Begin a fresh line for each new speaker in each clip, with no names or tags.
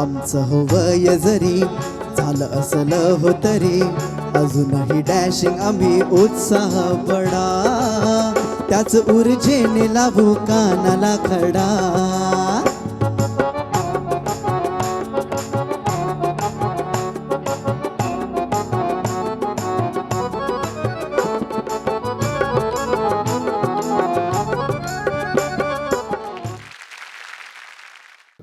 आमचं हो वय जरी झालं असलं हो तरी अजूनही डॅशिंग आम्ही उत्साह पडा. त्याच ऊर्जेने लाभू कानाला खडा.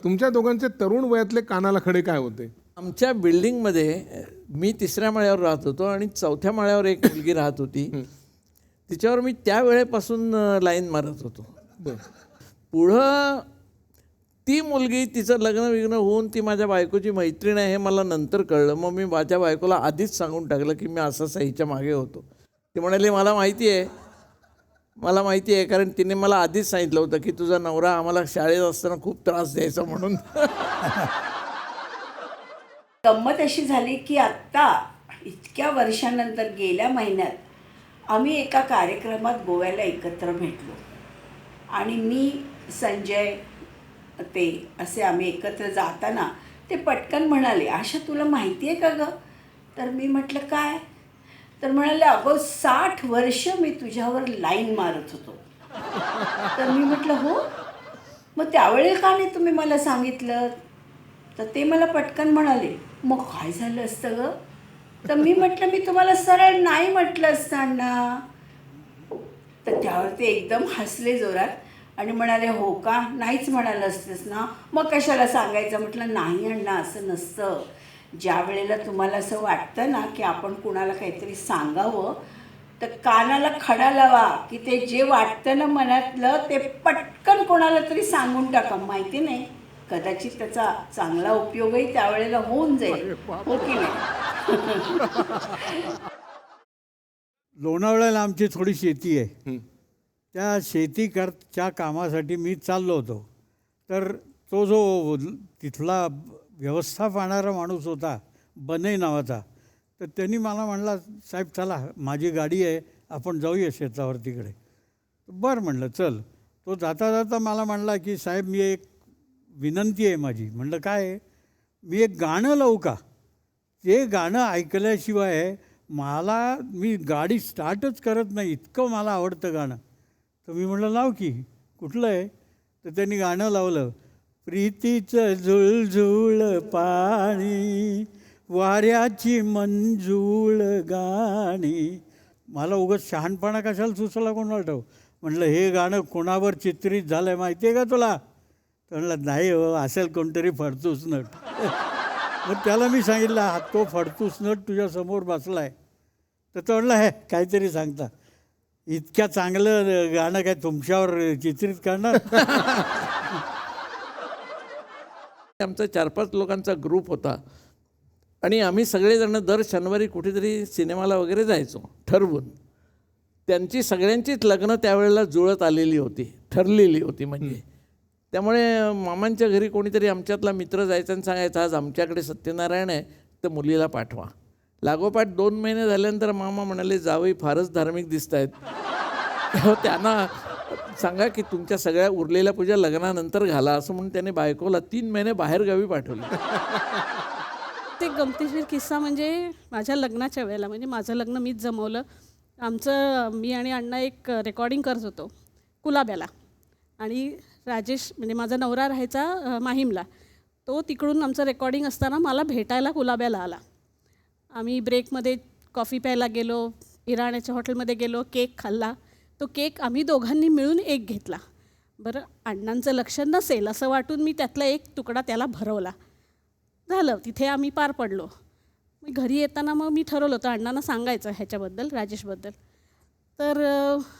तुमच्या दोघांचे तरुण वयातले कानाला खडे काय होते?
आमच्या बिल्डिंगमध्ये मी तिसऱ्या माळ्यावर राहत होतो आणि चौथ्या माळ्यावर एक मुलगी राहत होती. तिच्यावर मी त्या वेळेपासून लाईन मारत होतो. पुढं ती मुलगी तिचं लग्न विग्न होऊन ती माझ्या बायकोची मैत्रीण आहे हे मला नंतर कळलं. मग मी माझ्या बायकोला आधीच सांगून टाकलं की मी असं सहीच्या मागे होतो. ती म्हणाली मला माहिती आहे मला माहिती आहे कारण तिने मला आधीच सांगितलं होतं की तुझा नवरा आम्हाला शाळेत असताना खूप त्रास द्यायचा म्हणून.
गंमत अशी झाली की आत्ता इतक्या वर्षानंतर गेल्या महिन्यात आम्ही एका कार्यक्रमात गोव्याला एकत्र भेटलो. आणि मी संजय ते असे आम्ही एकत्र जाताना ते पटकन म्हणाले आशा तुला माहिती आहे का गं? तर मी म्हटलं काय? तर म्हणाले अगं साठ वर्ष मी तुझ्यावर लाईन मारत होतो. तर मी म्हटलं हो? मग त्यावेळेला का नाही तुम्ही मला सांगितलं? तर ते मला पटकन म्हणाले मग काय झालं असतं ग? तर मी म्हटलं मी तुम्हाला सरळ नाही म्हटलं असताना. तर त्यावर ते एकदम हसले जोरात आणि म्हणाले हो का? नाहीच म्हणालं असतेस ना? मग कशाला सांगायचं? म्हटलं नाही अण्णा असं नसतं. ज्या वेळेला तुम्हाला असं वाटतं ना की आपण कुणाला काहीतरी सांगावं तर कानाला खडा लावा की ते जे वाटतं ना मनातलं ते पटकन कोणाला तरी सांगून टाका. माहिती नाही? कदाचित त्याचा चांगला उपयोगही त्यावेळेला होऊन जाईल. हो की नाही?
लोणावळ्याला आमची थोडी शेती आहे. त्या शेती करच्या कामासाठी मी चाललो होतो. तर तो जो तिथला व्यवस्था पाहणारा माणूस होता बने नावाचा. तर त्यांनी मला म्हणला साहेब चला माझी गाडी आहे आपण जाऊया शेतावर तिकडे. बरं म्हणलं चल. तो जाता जाता मला म्हणला की साहेब मी एक विनंती आहे माझी. म्हणलं काय आहे? मी एक गाणं लावू का? ते गाणं ऐकल्याशिवाय मला मी गाडी स्टार्टच करत नाही इतकं मला आवडतं गाणं. तर मी म्हटलं लाव की कुठलं आहे? तर त्यांनी गाणं लावलं. प्रीतीचं झुळझुळ पाणी वाऱ्याची मंजूळ गाणी. मला उगाच शहाणपणा कशाला सुचला कोणाला ठाऊ म्हटलं हे गाणं कोणावर चित्रित झालं आहे माहिती आहे का तुला? तर म्हणलं नाही हो असेल कोणतरी फडतूस नट. मग त्याला मी सांगितलं हा तो फडतूस नट तुझ्यासमोर बसला आहे तर तो म्हणला हे काहीतरी सांगता. इतक्या चांगलं गाणं काय तुमच्यावर चित्रित करणार?
आमचा चार पाच लोकांचा ग्रुप होता. आणि आम्ही सगळेजण दर शनिवारी कुठेतरी सिनेमाला वगैरे जायचो ठरवून. त्यांची सगळ्यांचीच लग्न त्यावेळेला जुळत आलेली होती ठरलेली होती म्हणजे. त्यामुळे मामांच्या घरी कोणीतरी आमच्यातला मित्र जायचा आणि सांगायचा आज आमच्याकडे सत्यनारायण आहे तर मुलीला पाठवा. लागोपाठ दोन महिने झाल्यानंतर मामा म्हणाले जावई फारच धार्मिक दिसत आहेत त्यांना सांगा की तुमच्या सगळ्या उरलेल्या पूजा लग्नानंतर घाला असं म्हणून त्याने बायकोला तीन महिने बाहेरगावी पाठवलं.
ते गमतीशीर किस्सा म्हणजे माझ्या लग्नाच्या वेळेला म्हणजे माझं लग्न मीच जमवलं. आमचं मी आणि अण्णा एक रेकॉर्डिंग करत होतो कुलाब्याला. आणि राजेश म्हणजे माझा नवरा राहायचा माहीमला. तो तिकडून आमचं रेकॉर्डिंग असताना मला भेटायला कुलाब्याला आला. आम्ही ब्रेकमध्ये कॉफी प्यायला गेलो इराण्याच्या हॉटेलमध्ये गेलो केक खाल्ला. तो केक आम्ही दोघांनी मिळून एक घेतला. बरं अण्णांचं लक्ष नसेल असं वाटून मी त्यातला एक तुकडा त्याला भरवला. झालं तिथे आम्ही पार पडलो. मी घरी येताना मग मी ठरवलं होतं अण्णांना सांगायचं ह्याच्याबद्दल राजेशबद्दल. तर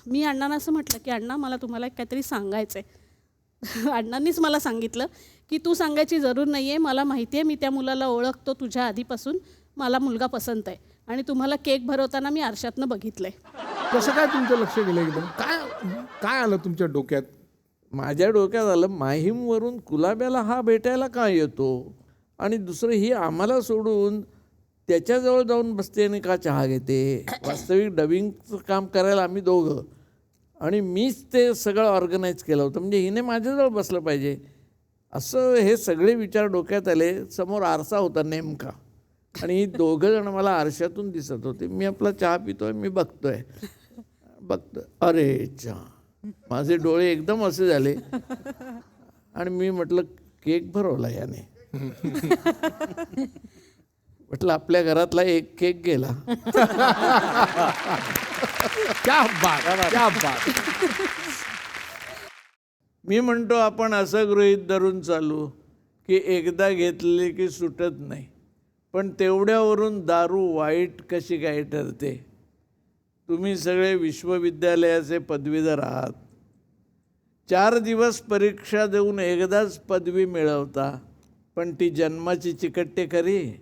मी अण्णांना असं म्हटलं की अण्णा मला तुम्हाला एक काहीतरी सांगायचं आहे अण्णांनीच मला सांगितलं की तू सांगायची जरूर नाही आहे मला माहिती आहे मी त्या मुलाला ओळखतो तुझ्या आधीपासून मला मुलगा पसंत आहे आणि तुम्हाला केक भरवताना मी आरशातनं बघितलं आहे
कसं काय तुमचं लक्ष गेलं एकदम? काय काय आलं तुमच्या डोक्यात?
माझ्या डोक्यात आलं माहीमवरून कुलाब्याला हा भेटायला का येतो? आणि दुसरं ही आम्हाला सोडून त्याच्याजवळ जाऊन बसते आणि का चहा घेते? वास्तविक डबिंगचं काम करायला आम्ही दोघं. आणि मीच ते सगळं ऑर्गनाईज केलं होतं. म्हणजे हिने माझ्याजवळ बसलं पाहिजे. असं हे सगळे विचार डोक्यात आले. समोर आरसा होता नेमका. आणि दोघं जण मला आरशातून दिसत होते. मी आपला चहा पितोय मी बघतोय. बघतोय. अरे चहा माझे डोळे एकदम असे झाले. आणि मी म्हटलं केक भरवला याने. म्हटलं आपल्या घरातला एक केक गेला.
क्या बात क्या बात.
मी म्हणतो आपण असं गृहीत धरून चालू की एकदा घेतले की सुटत नाही. पण तेवढ्यावरून दारू वाईट कशी काय ठरते? तुम्ही सगळे विश्वविद्यालयाचे पदवीधर आहात. चार दिवस परीक्षा देऊन एकदाच पदवी मिळवता पण ती जन्माची चिकट्टे खरी?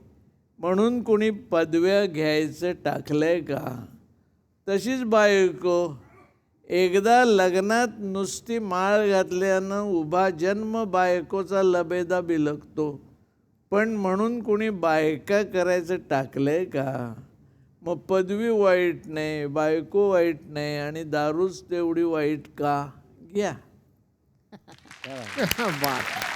म्हणून कोणी पदव्या घ्यायचं टाकलंय का? तशीच बायको एकदा लग्नात नुसती माळ घातल्यानं उभा जन्म बायकोचा लबेदा बिलगतो. पण म्हणून कोणी बायका करायचं टाकलं आहे का? मग पदवी वाईट नाही बायको वाईट नाही आणि दारूच तेवढी वाईट का? घ्या.